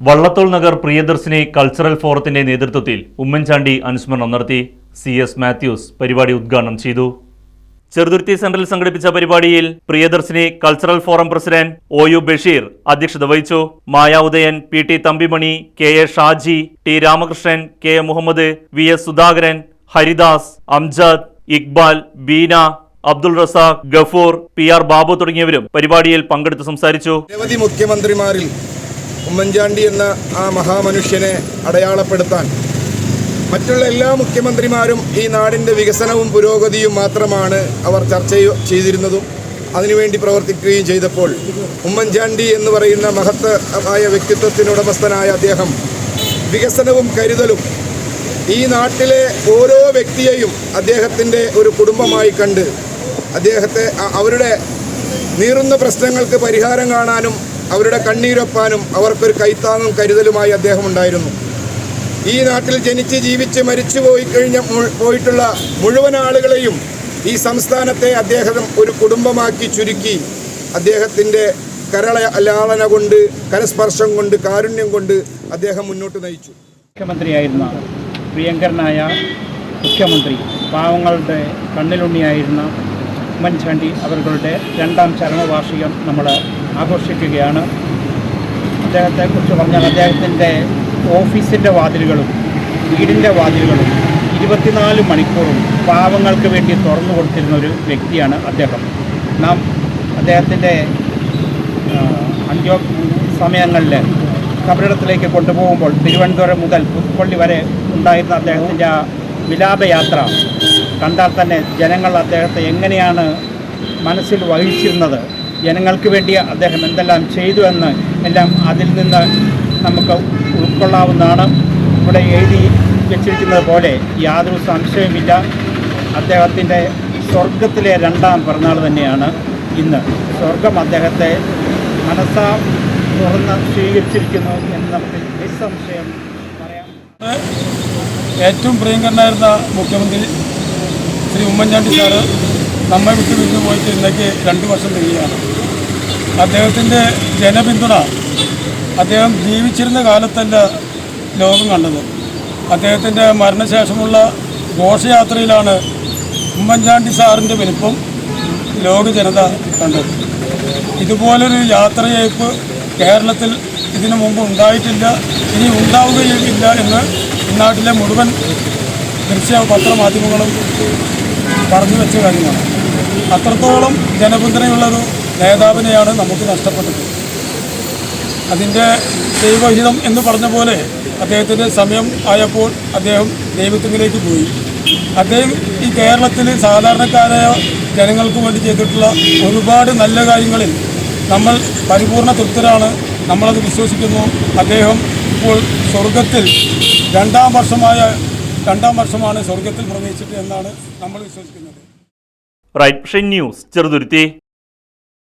Vallathol Nagar Priyadarshini cultural ഫോറത്തിന്റെ നേതൃത്വത്തിൽ ഉമ്മൻചാണ്ടി അനുസ്മരണം നടത്തി. സി എസ് മാത്യൂസ് പരിപാടി ഉദ്ഘാടനം ചെയ്തു. ചെറുതുരുത്തി സെന്ററിൽ സംഘടിപ്പിച്ച പരിപാടിയിൽ Priyadarshini cultural forum president O U Basheer അധ്യക്ഷത വഹിച്ചു. Maya Udayan P T Thampimani K A Shaji T Ramakrishnan K A Muhammad V S Sudhakaran Haridas Amjad Iqbal Beena Abdul Razak Gafoor P R Babu തുടങ്ങിയവരും പരിപാടിയിൽ പങ്കെടുത്ത് സംസാരിച്ചു. നിരവധി മുഖ്യമന്ത്രിമാരിൽ ഉമ്മൻചാണ്ടി എന്ന ആ മഹാമനുഷ്യനെ അടയാളപ്പെടുത്താൻ. മറ്റുള്ള എല്ലാ മുഖ്യമന്ത്രിമാരും ഈ നാടിന്റെ വികസനവും പുരോഗതിയും മാത്രമാണ് അവർ ചർച്ച ചെയ്തിരുന്നതും അതിനുവേണ്ടി പ്രവർത്തിക്കുകയും ചെയ്തപ്പോൾ ഉമ്മൻചാണ്ടി എന്ന് പറയുന്ന മഹത്തമായ വ്യക്തിത്വത്തിനുടമസ്ഥനായ അദ്ദേഹം വികസനവും കരുതലും ഈ നാട്ടിലെ ഓരോ വ്യക്തിയെയും അദ്ദേഹത്തിന്റെ ഒരു കുടുംബമായി കണ്ട് അദ്ദേഹത്തെ അവരുടെ നീറുന്ന പ്രശ്നങ്ങൾക്ക് പരിഹാരം കാണാനും അവരുടെ കണ്ണീരൊപ്പാനും അവർക്കൊരു കൈത്താങ്ങും കരുതലുമായി അദ്ദേഹം ഉണ്ടായിരുന്നു. ഈ നാട്ടിൽ ജനിച്ച് ജീവിച്ച് മരിച്ചു പോയി കഴിഞ്ഞ പോയിട്ടുള്ള മുഴുവൻ ആളുകളെയും ഈ സംസ്ഥാനത്തെ അദ്ദേഹം ഒരു കുടുംബമാക്കി ചുരുക്കി അദ്ദേഹത്തിന്റെ കരള ലാളന കൊണ്ട് കരസ്പർശം കൊണ്ട് കാരുണ്യം കൊണ്ട് അദ്ദേഹം മുന്നോട്ട് നയിച്ചു. മുഖ്യമന്ത്രിയായിരുന്ന പ്രിയങ്കരനായ മുഖ്യമന്ത്രി പാവങ്ങളുടെ കണ്ണിലുണ്ണിയായിരുന്ന ഉമ്മൻചാണ്ടി അവരുടെ രണ്ടാം ചരമവാർഷികം നമ്മൾ ആഘോഷിക്കുകയാണ്. അദ്ദേഹത്തെക്കുറിച്ച് പറഞ്ഞാൽ അദ്ദേഹത്തിന്റെ ഓഫീസിന്റെ വാതിലുകളും വീടിന്റെ വാതിലുകളും ഇരുപത്തിനാല് മണിക്കൂറും പാവങ്ങൾക്ക് വേണ്ടി തുറന്നു കൊടുത്തിരുന്ന ഒരു വ്യക്തിയാണ് അദ്ദേഹം. നാം അദ്ദേഹത്തിന്റെ അന്ത്യോ സമയങ്ങളിൽ കബറിടത്തിലേക്ക് കൊണ്ടുപോകുമ്പോൾ തിരുവനന്തപുരം മുതൽ പുതുപ്പള്ളി വരെ ഉണ്ടായിരുന്ന അദ്ദേഹത്തിന്റെ ആ വിലാപയാത്ര കണ്ടാൽ തന്നെ ജനങ്ങൾ അദ്ദേഹത്തെ എങ്ങനെയാണ് മനസ്സിൽ വഹിച്ചിരുന്നത് ജനങ്ങൾക്ക് വേണ്ടി അദ്ദേഹം എന്തെല്ലാം ചെയ്തു എന്ന് എല്ലാം അതിൽ നിന്ന് നമുക്ക് ഉൾക്കൊള്ളാവുന്നതാണ്. ഇവിടെ എഴുതി വെച്ചിരിക്കുന്നത് പോലെ യാതൊരു സംശയവുമില്ല. അദ്ദേഹത്തിന്റെ സ്വർഗത്തിലെ രണ്ടാം പിറന്നാൾ തന്നെയാണ് ഇന്ന്. സ്വർഗം അദ്ദേഹത്തെ മനസ്സാ തുറന്ന് സ്വീകരിച്ചിരിക്കുന്നു എന്ന് നമുക്ക് നിസ്സംശയം പറയാം. ഏറ്റവും പ്രിയങ്കരനായിരുന്ന മുഖ്യമന്ത്രി ശ്രീ ഉമ്മൻചാണ്ടി സാറ് നമ്മെ വിട്ടു പിരിഞ്ഞു പോയിട്ട് ഇന്നേക്ക് രണ്ട് വർഷം തിരികെയാണ് അദ്ദേഹത്തിന്റെ ജനപിന്തുണ അദ്ദേഹം ജീവിച്ചിരുന്ന കാലത്തല്ല ലോകം കണ്ടത്. അദ്ദേഹത്തിന്റെ മരണശേഷമുള്ള ഘോഷയാത്രയിലാണ് ഉമ്മൻചാണ്ടി സാറിന്റെ വലിപ്പം ലോക ജനത കണ്ടത്. ഇതുപോലൊരു യാത്രയയപ്പ് കേരളത്തിൽ ഇതിനു മുമ്പ് ഉണ്ടായിട്ടില്ല ഇനി ഉണ്ടാവുകയും ഇല്ല എന്ന് നാട്ടിലെ മുഴുവൻ ദൃശ്യ പത്രമാധ്യമങ്ങളും പറഞ്ഞു വെച്ച കാര്യമാണ്. അത്രത്തോളം ജനപിന്തുണയുള്ളൊരു നേതാവിനെയാണ് നമുക്ക് നഷ്ടപ്പെട്ടത്. അതിന്റെ ദൈവഹിതം എന്ന് പറഞ്ഞ പോലെ അദ്ദേഹത്തിന്റെ സമയം ആയപ്പോൾ അദ്ദേഹം ദൈവത്തിലേക്ക് പോയി. അദ്ദേഹം ഈ കേരളത്തിൽ സാധാരണക്കാരായ ജനങ്ങൾക്ക് വേണ്ടി ചെയ്തിട്ടുള്ള ഒരുപാട് നല്ല കാര്യങ്ങളിൽ നമ്മൾ പരിപൂർണ തൃപ്തരാണ്. നമ്മളത് വിശ്വസിക്കുന്നു. അദ്ദേഹം ഇപ്പോൾ സ്വർഗത്തിൽ രണ്ടാം വർഷമായ രണ്ടാം വർഷമാണ് സ്വർഗത്തിൽ പ്രവേശിച്ചത് എന്നാണ് നമ്മൾ വിശ്വസിക്കുന്നത്. Right News Cheruthuruthy.